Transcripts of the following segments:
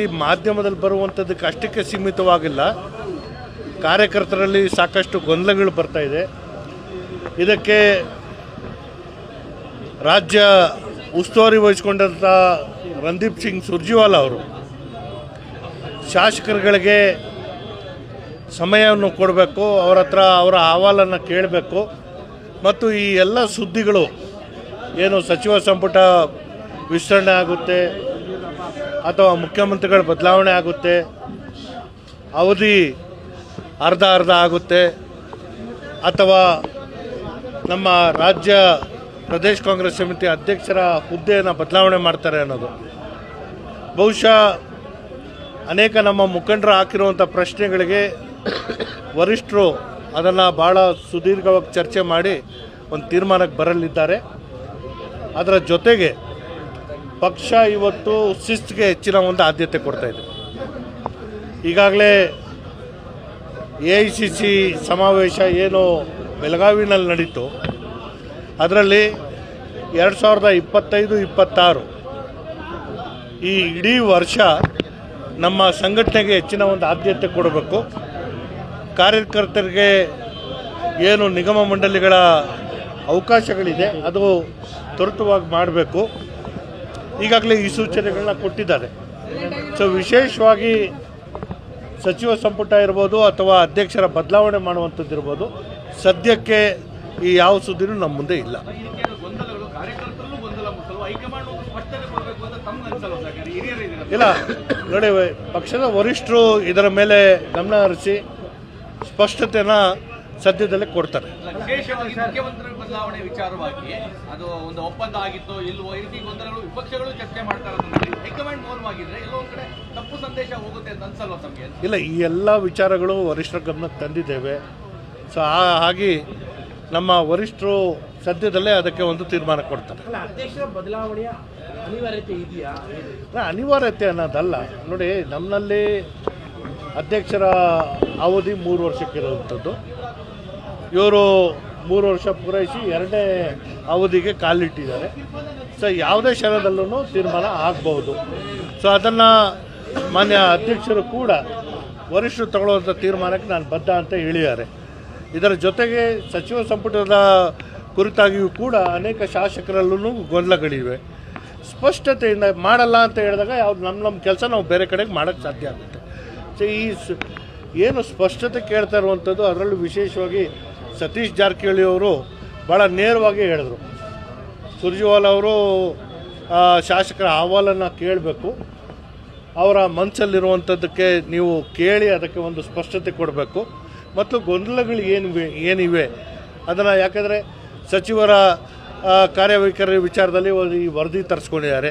ಈ ಮಾಧ್ಯಮದಲ್ಲಿ ಬರುವಂಥದ್ದಕ್ಕೆ ಅಷ್ಟಕ್ಕೆ ಸೀಮಿತವಾಗಿಲ್ಲ. ಕಾರ್ಯಕರ್ತರಲ್ಲಿ ಸಾಕಷ್ಟು ಗೊಂದಲಗಳು ಬರ್ತಾ ಇದೆ. ಇದಕ್ಕೆ ರಾಜ್ಯ ಉಸ್ತುವಾರಿ ವಹಿಸಿಕೊಂಡಂಥ ರಂದೀಪ್ ಸಿಂಗ್ ಸುರ್ಜಿವಾಲ ಅವರು ಶಾಸಕರುಗಳಿಗೆ ಸಮಯವನ್ನು ಕೊಡಬೇಕು, ಅವರ ಹತ್ರ ಅವರ ಅಹವಾಲನ್ನು ಕೇಳಬೇಕು. ಮತ್ತು ಈ ಎಲ್ಲ ಸುದ್ದಿಗಳು ಏನು ಸಚಿವ ಸಂಪುಟ ವಿಸ್ತರಣೆ ಆಗುತ್ತೆ ಅಥವಾ ಮುಖ್ಯಮಂತ್ರಿಗಳ ಬದಲಾವಣೆ ಆಗುತ್ತೆ, ಅವಧಿ ಅರ್ಧ ಅರ್ಧ ಆಗುತ್ತೆ, ಅಥವಾ ನಮ್ಮ ರಾಜ್ಯ ಪ್ರದೇಶ ಕಾಂಗ್ರೆಸ್ ಸಮಿತಿ ಅಧ್ಯಕ್ಷರ ಹುದ್ದೆಯನ್ನು ಬದಲಾವಣೆ ಮಾಡ್ತಾರೆ ಅನ್ನೋದು. ಬಹುಶಃ ಅನೇಕ ನಮ್ಮ ಮುಖಂಡರು ಹಾಕಿರುವಂಥ ಪ್ರಶ್ನೆಗಳಿಗೆ ವರಿಷ್ಠರು ಅದನ್ನು ಭಾಳ ಸುದೀರ್ಘವಾಗಿ ಚರ್ಚೆ ಮಾಡಿ ಒಂದು ತೀರ್ಮಾನಕ್ಕೆ ಬರಲಿದ್ದಾರೆ. ಅದರ ಜೊತೆಗೆ ಪಕ್ಷ ಇವತ್ತು ಶಿಸ್ತಿಗೆ ಹೆಚ್ಚಿನ ಒಂದು ಆದ್ಯತೆ ಕೊಡ್ತಾ ಇದೆ. ಈಗಾಗಲೇ ಎ ಐ ಸಮಾವೇಶ ಏನು ಬೆಳಗಾವಿನಲ್ಲಿ ನಡೀತು. ಅದರಲ್ಲಿ ಎರಡು ಸಾವಿರದ ಇಪ್ಪತ್ತೈದು, ಇಪ್ಪತ್ತಾರು ಈ ಇಡೀ ವರ್ಷ ನಮ್ಮ ಸಂಘಟನೆಗೆ ಹೆಚ್ಚಿನ ಒಂದು ಆದ್ಯತೆ ಕೊಡಬೇಕು. ಕಾರ್ಯಕರ್ತರಿಗೆ ಏನು ನಿಗಮ ಮಂಡಳಿಗಳ ಅವಕಾಶಗಳಿದೆ, ಅದು ತ್ವರಿತವಾಗಿ ಮಾಡಬೇಕು. ಈಗಾಗಲೇ ಈ ಸೂಚನೆಗಳನ್ನ ಕೊಟ್ಟಿದ್ದಾರೆ. ಸೊ ವಿಶೇಷವಾಗಿ ಸಚಿವ ಸಂಪುಟ ಇರ್ಬೋದು ಅಥವಾ ಅಧ್ಯಕ್ಷರ ಬದಲಾವಣೆ ಮಾಡುವಂಥದ್ದು ಇರ್ಬೋದು, ಸದ್ಯಕ್ಕೆ ಈ ಯಾವ ಸುದ್ದಿನೂ ನಮ್ಮ ಮುಂದೆ ಇಲ್ಲ. ಇಲ್ಲ, ನೋಡಿ, ಪಕ್ಷದ ವರಿಷ್ಠರು ಇದರ ಮೇಲೆ ಗಮನ ಹರಿಸಿ ಸ್ಪಷ್ಟತೆನ ಸದ್ಯದಲ್ಲೇ ಕೊಡ್ತಾರೆ. ಬದಲಾವಣೆ ವಿಚಾರವಾಗಿ ಅದು ಒಂದು ಒಪ್ಪಂದ ಆಗಿತ್ತು ಇಲ್ವೋ ಈ ರೀತಿ ಗೊಂದಲಗಳು ವಿಪಕ್ಷಗಳು ಚರ್ಚೆ ಮಾಡ್ತಾರೆ ಹೈಕಮಾಂಡ್ ಮೌನವಾಗಿದ್ರೆ ಎಲ್ಲೋ ಒಂದ್ ಕಡೆ ತಪ್ಪು ಸಂದೇಶ ಹೋಗುತ್ತೆ ಅಂತ ಅನ್ಸಲ್ವ ತಮಗೆ? ಇಲ್ಲ ಈ ಎಲ್ಲ ವಿಚಾರಗಳು ವರಿಷ್ಠರ ಗಮನಕ್ಕೆ ತಂದಿದ್ದೇವೆ. ಸೊ ಆ- ಹಾಗೆ ನಮ್ಮ ವರಿಷ್ಠರು ಸದ್ಯದಲ್ಲೇ ಅದಕ್ಕೆ ಒಂದು ತೀರ್ಮಾನ ಕೊಡ್ತಾರೆ. ಬದಲಾವಣೆಯ ಅನಿವಾರ್ಯತೆ ಇದೆಯಾ? ಅನಿವಾರ್ಯತೆ ಅನ್ನೋದಲ್ಲ. ನೋಡಿ ನಮ್ಮಲ್ಲಿ ಅಧ್ಯಕ್ಷರ ಅವಧಿ ಮೂರು ವರ್ಷಕ್ಕಿರುವಂಥದ್ದು ಇವರು ಮೂರು ವರ್ಷ ಪೂರೈಸಿ ಎರಡನೇ ಅವಧಿಗೆ ಕಾಲಿಟ್ಟಿದ್ದಾರೆ. ಸೊ ಯಾವುದೇ ಕ್ಷಣದಲ್ಲೂ ತೀರ್ಮಾನ ಆಗ್ಬೋದು ಸೊ ಅದನ್ನು ಮಾನ್ಯ ಅಧ್ಯಕ್ಷರು ಕೂಡ ವರಿಷ್ಠರು ತಗೊಳ್ಳುವಂಥ ತೀರ್ಮಾನಕ್ಕೆ ನಾನು ಬದ್ಧ ಅಂತ ಹೇಳಿದ್ದಾರೆ. ಇದರ ಜೊತೆಗೆ ಸಚಿವ ಸಂಪುಟದ ಕುರಿತಾಗಿಯೂ ಕೂಡ ಅನೇಕ ಶಾಸಕರಲ್ಲೂ ಗೊಂದಲಗಳಿವೆ. ಸ್ಪಷ್ಟತೆಯಿಂದ ಮಾಡಲ್ಲ ಅಂತ ಹೇಳಿದಾಗ ಯಾವ್ದು ನಮ್ಮ ನಮ್ಮ ಕೆಲಸ ನಾವು ಬೇರೆ ಕಡೆಗೆ ಮಾಡೋಕ್ಕೆ ಸಾಧ್ಯ ಆಗುತ್ತೆ. ಸೊ ಈ ಏನು ಸ್ಪಷ್ಟತೆ ಕೇಳ್ತಾ ಇರುವಂಥದ್ದು ಅದರಲ್ಲೂ ವಿಶೇಷವಾಗಿ ಸತೀಶ್ ಜಾರಕಿಹೊಳಿ ಅವರು ಭಾಳ ನೇರವಾಗಿ ಹೇಳಿದರು. ಸುರ್ಜೇವಾಲ ಅವರು ಶಾಸಕರ ಅಹವಾಲನ್ನು ಕೇಳಬೇಕು. ಅವರ ಮನಸ್ಸಲ್ಲಿರುವಂಥದ್ದಕ್ಕೆ ನೀವು ಕೇಳಿ ಅದಕ್ಕೆ ಒಂದು ಸ್ಪಷ್ಟತೆ ಕೊಡಬೇಕು. ಮತ್ತು ಗೊಂದಲಗಳು ಏನು ಏನಿವೆ? ಅದನ್ನು ಯಾಕಂದರೆ ಸಚಿವರ ಕಾರ್ಯವೈಖರಿ ವಿಚಾರದಲ್ಲಿ ಈ ವರದಿ ತರಿಸ್ಕೊಂಡಿದ್ದಾರೆ.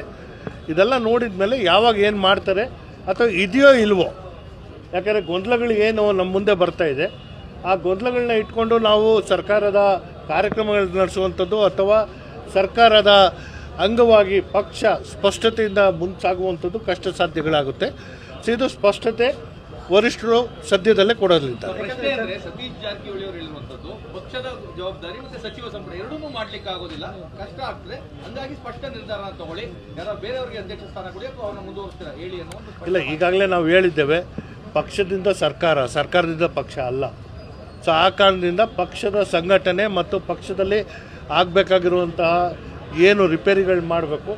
ಇದೆಲ್ಲ ನೋಡಿದ ಮೇಲೆ ಯಾವಾಗ ಏನು ಮಾಡ್ತಾರೆ ಅಥವಾ ಇದೆಯೋ ಇಲ್ವೋ? ಯಾಕಂದರೆ ಗೊಂದಲಗಳು ಏನು ನಮ್ಮ ಮುಂದೆ ಬರ್ತಾ ಇದೆ. ಆ ಗೊಂದಲಗಳನ್ನ ಇಟ್ಕೊಂಡು ನಾವು ಸರ್ಕಾರದ ಕಾರ್ಯಕ್ರಮಗಳು ನಡೆಸುವಂಥದ್ದು ಅಥವಾ ಸರ್ಕಾರದ ಅಂಗವಾಗಿ ಪಕ್ಷ ಸ್ಪಷ್ಟತೆಯಿಂದ ಮುಂಚಾಗುವಂಥದ್ದು ಕಷ್ಟ ಸಾಧ್ಯಗಳಾಗುತ್ತೆ ಸೊ ಇದು ಸ್ಪಷ್ಟತೆ ವರಿಷ್ಠರು ಸದ್ಯದಲ್ಲೇ ಕೊಡಲಿದ್ದಾರೆ ಪ್ರಶ್ನೆ ಅಂದ್ರೆ ಸತೀಶ್ ಜಾರಕಿಹೊಳಿ ಅವರು ಹೇಳುವಂತದ್ದು ಪಕ್ಷದ ಜವಾಬ್ದಾರಿ ಮತ್ತೆ ಸಚಿವ ಸಂಪುಟ ಎರಡನ್ನೂ ಮಾಡ್ಲಿಕ್ಕೆ ಆಗೋದಿಲ್ಲ. ಕಷ್ಟ ಆಗ್ತದೆ. ಹಂಗಾಗಿ ಸ್ಪಷ್ಟ ನಿರ್ಧಾರ ತಗೊಳ್ಳಿ. ಯಾರೋ ಬೇರೆಯವರಿಗೆ ಅಧ್ಯಕ್ಷ ಸ್ಥಾನ ಕೊಡಿ ಅಥವಾ ಅವ್ರನ್ನ ಮುಂದುವರಿಸ್ತೀರಾ? ಹೇಳಿ ಅನ್ನೋ ಒಂದು ಇಲ್ಲ ಈಗಾಗಲೇ ನಾವು ಹೇಳಿದ್ದೇವೆ ಪಕ್ಷದಿಂದ ಸರ್ಕಾರ ಸರ್ಕಾರದಿಂದ ಪಕ್ಷ ಅಲ್ಲ. ಸೊ ಪಕ್ಷದ ಸಂಘಟನೆ ಮತ್ತು ಪಕ್ಷದಲ್ಲಿ ಆಗಬೇಕಾಗಿರುವಂತಹ ಏನು ರಿಪೇರಿಗಳು ಮಾಡಬೇಕು,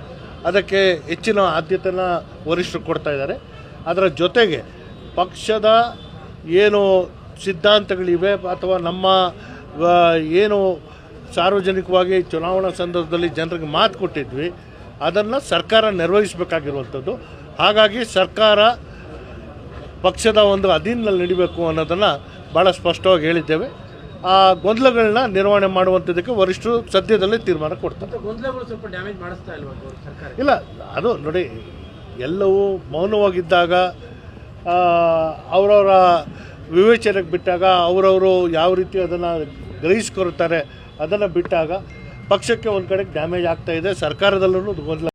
ಅದಕ್ಕೆ ಹೆಚ್ಚಿನ ಆದ್ಯತೆನ ವರಿಷ್ಠರು ಕೊಡ್ತಾ ಇದ್ದಾರೆ. ಅದರ ಜೊತೆಗೆ ಪಕ್ಷದ ಏನು ಸಿದ್ಧಾಂತಗಳಿವೆ ಅಥವಾ ನಮ್ಮ ಏನು ಸಾರ್ವಜನಿಕವಾಗಿ ಚುನಾವಣಾ ಸಂದರ್ಭದಲ್ಲಿ ಜನರಿಗೆ ಮಾತು ಕೊಟ್ಟಿದ್ವಿ, ಅದನ್ನು ಸರ್ಕಾರ ನಿರ್ವಹಿಸಬೇಕಾಗಿರುವಂಥದ್ದು. ಹಾಗಾಗಿ ಸರ್ಕಾರ ಪಕ್ಷದ ಒಂದು ಅಧೀನದಲ್ಲಿ ನಡಿಬೇಕು ಅನ್ನೋದನ್ನು ಭಾಳ ಸ್ಪಷ್ಟವಾಗಿ ಹೇಳಿದ್ದೇವೆ. ಆ ಗೊಂದಲಗಳನ್ನ ನಿರ್ವಹಣೆ ಮಾಡುವಂಥದ್ದಕ್ಕೆ ವರಿಷ್ಠರು ಸದ್ಯದಲ್ಲೇ ತೀರ್ಮಾನ ಕೊಡ್ತಾರೆ. ಇಲ್ಲ ಅದು ನೋಡಿ ಎಲ್ಲವೂ ಮೌನವಾಗಿದ್ದಾಗ ಅವರವರ ವಿವೇಚನೆಗೆ ಬಿಟ್ಟಾಗ ಅವರವರು ಯಾವ ರೀತಿ ಅದನ್ನು ಗ್ರಹಿಸ್ಕೊಳ್ತಾರೆ ಅದನ್ನು ಬಿಟ್ಟಾಗ ಪಕ್ಷಕ್ಕೆ ಒಂದು ಕಡೆಗೆ ಡ್ಯಾಮೇಜ್ ಆಗ್ತಾ ಇದೆ ಸರ್ಕಾರದಲ್ಲೂ ಗೊಂದಲ